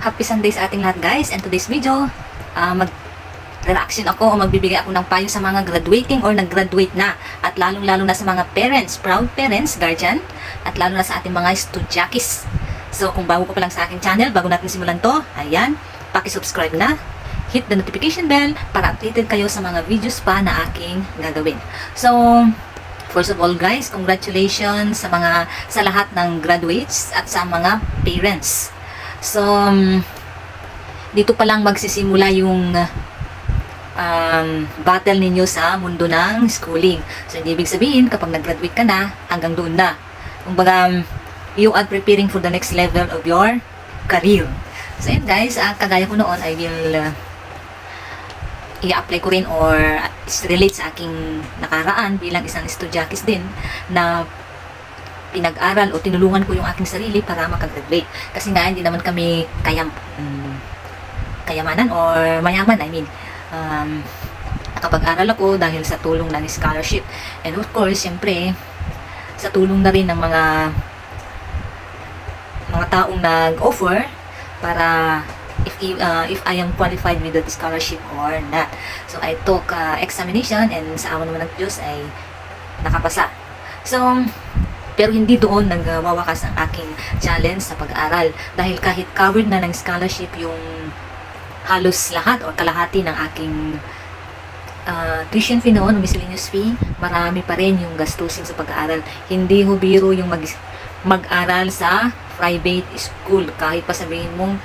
Happy Sunday sa ating lahat guys. And today's video, ah, mag reaction ako o magbibigay ako ng payo sa mga graduating or nag-graduate na. At lalong-lalo na sa mga parents, proud parents, guardian, at lalo na sa ating mga estudyakis. So kung bago ka pa lang sa aking channel, bago natin simulan to, ayan, paki-subscribe na. Hit the notification bell para updated kayo sa mga videos pa na aking gagawin. So, First of all guys, congratulations sa mga sa lahat ng graduates at sa mga parents. So um, dito pa lang magsisimula yung um, battle ninyo sa mundo ng schooling. So hindi ibig sabihin kapag nag-graduate ka na, hanggang doon na. Kumbaga, um, you are preparing for the next level of your career. So yun guys, ah, kagaya ko noon, I will uh, i-apply ko rin or relate sa aking nakaraan bilang isang estudyakis din na pinag-aral o tinulungan ko yung aking sarili para makagraduate. Kasi nga, hindi naman kami kayam, mm, kayamanan or mayaman, I mean. Um, nakapag-aral ako dahil sa tulong ng scholarship. And of course, siyempre, sa tulong na rin ng mga mga taong nag-offer para if uh, if I am qualified with the scholarship or not. So I took uh, examination and sa awa naman ng Diyos ay nakapasa. So pero hindi doon nagwawakas ang aking challenge sa pag-aaral dahil kahit covered na ng scholarship yung halos lahat o kalahati ng aking uh, tuition fee noon, miscellaneous fee, marami pa rin yung gastusin sa pag-aaral. Hindi ho biro yung mag, mag-aral sa private school kahit pa sabihin mong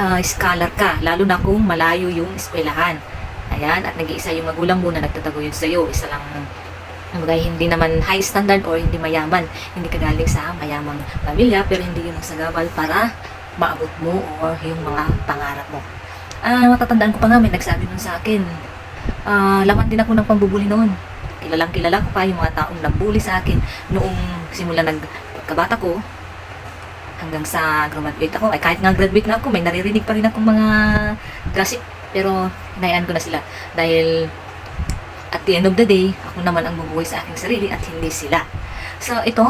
uh, scholar ka, lalo na kung malayo yung eskwelahan. Ayan, at nag-iisa yung magulang mo na nagtataguyod sa iyo. Isa lang, kumbaga, hindi naman high standard or hindi mayaman. Hindi ka galing sa mayamang pamilya, pero hindi yun ang sagabal para maabot mo o yung mga pangarap mo. Ah, matatandaan ko pa nga, may nagsabi nun sa akin, ah, laman din ako ng pambubuli noon. Kilalang kilala ko pa yung mga taong nagbuli sa akin noong simula nagkabata ko hanggang sa graduate ako. Ay kahit nga graduate na ako, may naririnig pa rin akong mga gossip. Pero hinayaan ko na sila. Dahil at the end of the day, ako naman ang bubuhay sa aking sarili at hindi sila. So ito,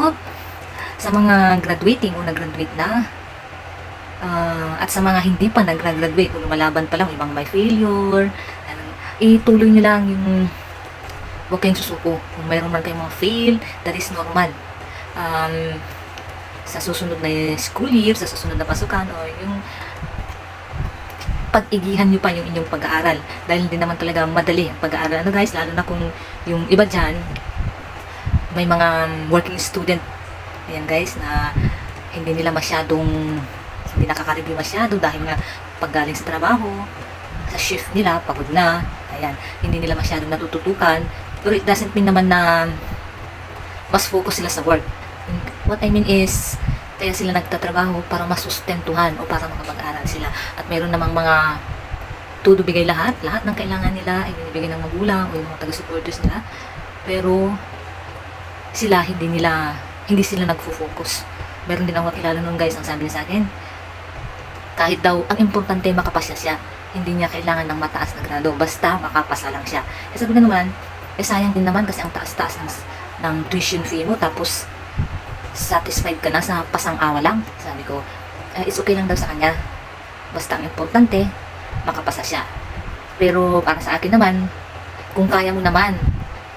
sa mga graduating o nag-graduate na, ah, at sa mga hindi pa nag-graduate, kung lumalaban pa lang, ibang may failure, ituloy nyo lang yung huwag kayong susuko. Kung mayroon man kayong mga fail, that is normal. Um, sa susunod na school year, sa susunod na pasukan, o yung pag-igihan nyo pa yung inyong pag-aaral. Dahil hindi naman talaga madali ang pag-aaral. Ano guys, lalo na kung yung iba dyan, may mga working student, ayan guys, na hindi nila masyadong, hindi nakaka-review masyado dahil nga paggaling sa trabaho, sa shift nila, pagod na, ayan, hindi nila masyadong natututukan. Pero it doesn't mean naman na mas focus sila sa work. What I mean is, kaya sila nagtatrabaho para masustentuhan o para makapag-aral sila. At mayroon namang mga todo bigay lahat, lahat ng kailangan nila ay binibigay ng magulang o yung mga taga-supporters nila. Pero sila hindi nila hindi sila nagfo-focus. Meron din ako kakilala nun guys ang sabi niya sa akin, kahit daw ang importante makapasya siya, hindi niya kailangan ng mataas na grado, basta makapasa lang siya. Eh sabi ko naman, eh sayang din naman kasi ang taas-taas ng, ng tuition fee mo tapos satisfied ka na sa pasang-awa lang. Sabi ko, eh, it's okay lang daw sa kanya. Basta ang importante, makapasa siya. Pero para sa akin naman, kung kaya mo naman,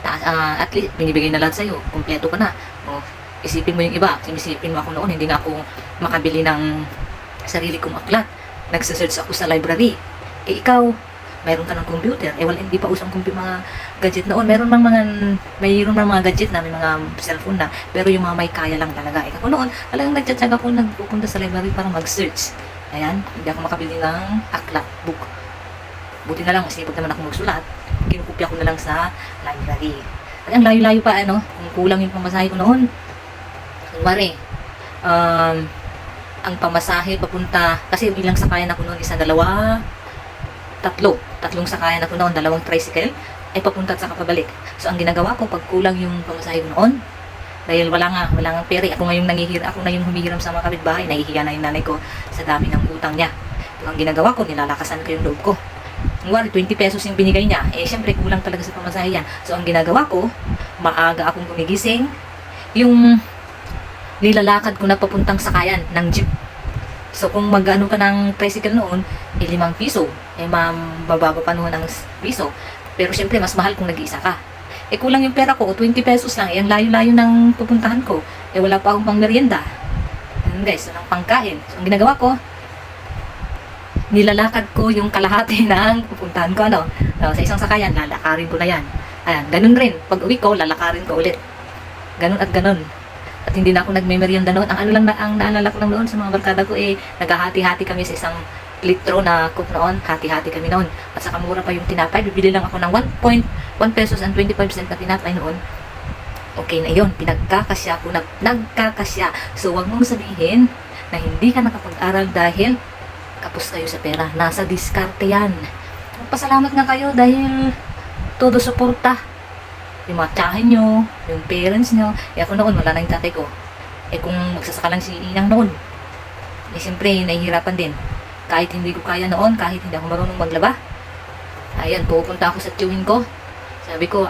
taas, ah, at least binibigay na lahat sa'yo, kumpleto ka na. O, isipin mo yung iba, sinisipin mo ako noon, hindi nga ako makabili ng sarili kong aklat. Nagsasearch ako sa library. Eh ikaw, mayroon ka ng computer. Eh wala, hindi pa usang computer mga gadget noon. Meron mang mga, mayroon mang mga gadget na, may mga cellphone na. Pero yung mga may kaya lang talaga. Eh ako noon, talagang nagtsatsaga ako nagpupunta sa library para mag-search. Ayan, hindi ako makabili ng aklat book. Buti na lang, masipag naman ako magsulat. Kinukupya ko na lang sa library. At ang layo-layo pa, ano, kung kulang yung pamasahe ko noon. Kunwari, um, ang pamasahe papunta, kasi ilang sakayan ako noon, isa, dalawa, tatlo. Tatlong sakayan ako noon, dalawang tricycle, ay papunta at saka. So, ang ginagawa ko, pag kulang yung pamasahe ko noon, dahil wala nga, wala nga pera, ako ngayon nangihir, ako na yung humihiram sa mga kapitbahay, nahihiya na yung nanay ko sa dami ng utang niya. So, ang ginagawa ko, nilalakasan ko yung loob ko. Ngwari, 20 pesos yung binigay niya, eh, syempre, kulang talaga sa pamasahe yan. So, ang ginagawa ko, maaga akong gumigising, yung nilalakad ko na papuntang sakayan ng jeep. So, kung mag-ano ka ng tricycle noon, eh, limang piso. Eh, ma'am, bababa pa noon ang piso. Pero, syempre, mas mahal kung nag-iisa ka. Eh, kulang yung pera ko, 20 pesos lang. Eh, ang layo-layo ng pupuntahan ko. Eh, wala pa akong pang merienda. Ayun, guys, walang pangkain. So, ang ginagawa ko, nilalakad ko yung kalahati ng pupuntahan ko, ano. So, sa isang sakayan, lalakarin ko na yan. Ayan, ganun rin. Pag uwi ko, lalakarin ko ulit. Ganun at ganun. At hindi na ako nagme-merienda noon. Ang ano lang na, ang naalala ko lang noon sa mga barkada ko eh, naghahati-hati kami sa isang litro na cook noon. Hati-hati kami noon. At saka mura pa yung tinapay. Bibili lang ako ng 1.1 pesos and 25 cent na tinapay noon. Okay na yon Pinagkakasya ko. Nag, nagkakasya. So, wag mong sabihin na hindi ka nakapag-aral dahil kapos kayo sa pera. Nasa diskarte yan. Magpasalamat nga kayo dahil todo suporta yung mga tsahin nyo, yung parents nyo. Eh ako noon, wala na yung tatay ko. Eh kung magsasaka lang si Inang noon, eh siyempre, nahihirapan din. Kahit hindi ko kaya noon, kahit hindi ako marunong maglaba. Ayan, pupunta ako sa tiyuhin ko. Sabi ko,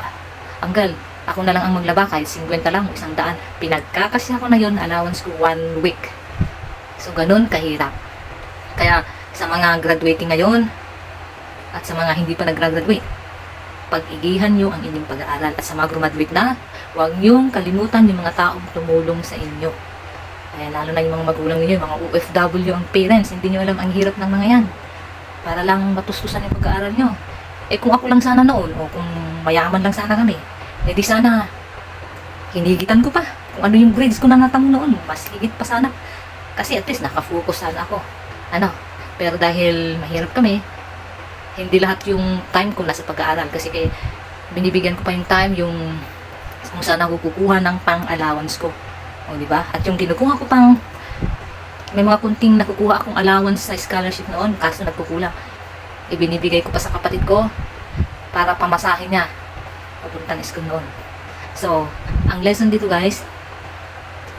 Anggal, ako na lang ang maglaba kahit 50 lang o isang daan. Pinagkakasya ko na yon allowance ko one week. So, ganun kahirap. Kaya, sa mga graduating ngayon, at sa mga hindi pa nag-graduate, pag-igihan nyo ang inyong pag-aaral at sa mga graduate na, huwag niyong kalimutan yung mga taong tumulong sa inyo. Kaya lalo na yung mga magulang ninyo, mga OFW ang parents, hindi nyo alam ang hirap ng mga yan. Para lang matustusan yung pag-aaral nyo. Eh kung ako lang sana noon, o kung mayaman lang sana kami, eh di sana, hinigitan ko pa. Kung ano yung grades ko na natamo noon, mas higit pa sana. Kasi at least nakafocus sana ako. Ano, pero dahil mahirap kami, hindi lahat yung time ko nasa pag-aaral kasi kay binibigyan ko pa yung time yung kung saan ako kukuha ng pang-allowance ko. O, di ba? At yung kinukuha ko pang may mga kunting nakukuha akong allowance sa scholarship noon kaso nagkukulang. Ibinibigay ko pa sa kapatid ko para pamasahin niya papuntang school noon. So, ang lesson dito guys,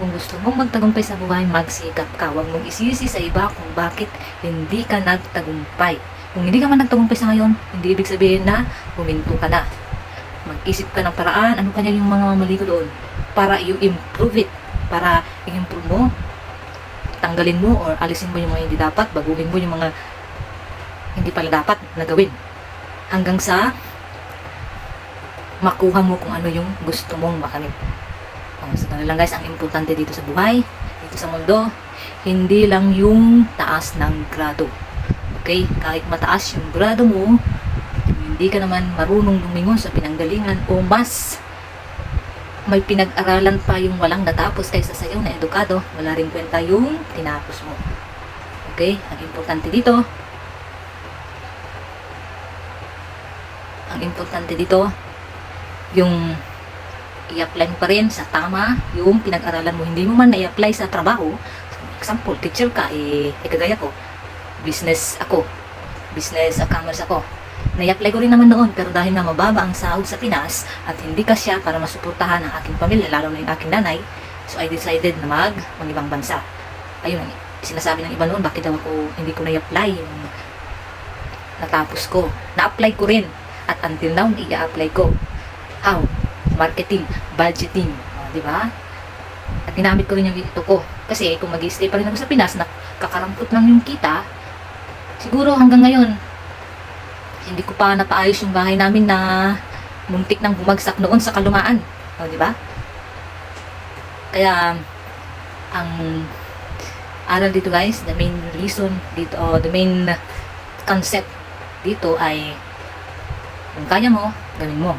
kung gusto mong magtagumpay sa buhay, magsikap ka. Huwag mong isisi sa iba kung bakit hindi ka nagtagumpay. Kung hindi ka man nagtagumpay sa ngayon, hindi ibig sabihin na huminto ka na. Mag-isip ka ng paraan, ano kanya yung mga mali ko doon, para i-improve it, para i-improve mo, tanggalin mo or alisin mo yung mga hindi dapat, baguhin mo yung mga hindi pala dapat na gawin. Hanggang sa makuha mo kung ano yung gusto mong makamit. Oh, so, lang guys, ang importante dito sa buhay, dito sa mundo, hindi lang yung taas ng grado. Okay? Kahit mataas yung grado mo, hindi ka naman marunong lumingon sa pinanggalingan o mas may pinag-aralan pa yung walang natapos kaysa sa iyo na edukado, wala rin kwenta yung tinapos mo. Okay? Ang importante dito, ang importante dito, yung i-apply mo pa rin sa tama yung pinag-aralan mo. Hindi mo man na-apply sa trabaho. Example, teacher ka, eh, eh kagaya ko, business ako. Business commerce ako. Na-apply ko rin naman noon, pero dahil na mababa ang sahod sa Pinas at hindi kasya para masuportahan ang aking pamilya, lalo na yung aking nanay, so I decided na mag ibang bansa. Ayun, sinasabi ng iba noon, bakit daw ako hindi ko na-apply yung natapos ko. Na-apply ko rin. At until now, i-apply ko. How? Marketing, budgeting, o, di ba? At ginamit ko rin yung ito ko. Kasi kung mag stay pa rin ako sa Pinas, nakakarampot lang yung kita, siguro hanggang ngayon, hindi ko pa napaayos yung bahay namin na muntik nang bumagsak noon sa kalumaan. O, di ba? Kaya, ang aral dito guys, the main reason dito, o the main concept dito ay kung kaya mo, gawin mo.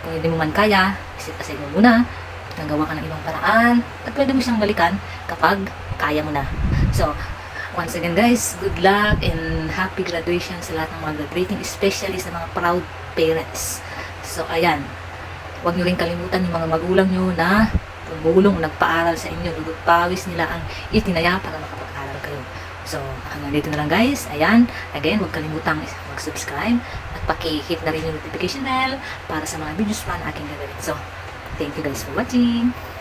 Kung hindi mo man kaya, isip aside mo muna, nagawa ka ng ibang paraan, at pwede mo siyang balikan kapag kaya mo na. So, once again guys, good luck and happy graduation sa lahat ng mga graduating, especially sa mga proud parents. So, ayan, huwag nyo rin kalimutan yung mga magulang nyo na tumulong, nagpaaral sa inyo, pawis nila ang itinaya para makapag-aral kayo. So, hanggang dito na lang guys. Ayan, again, huwag kalimutang mag-subscribe at paki-hit na rin yung notification bell para sa mga videos pa na aking gagawin. So, thank you guys for watching.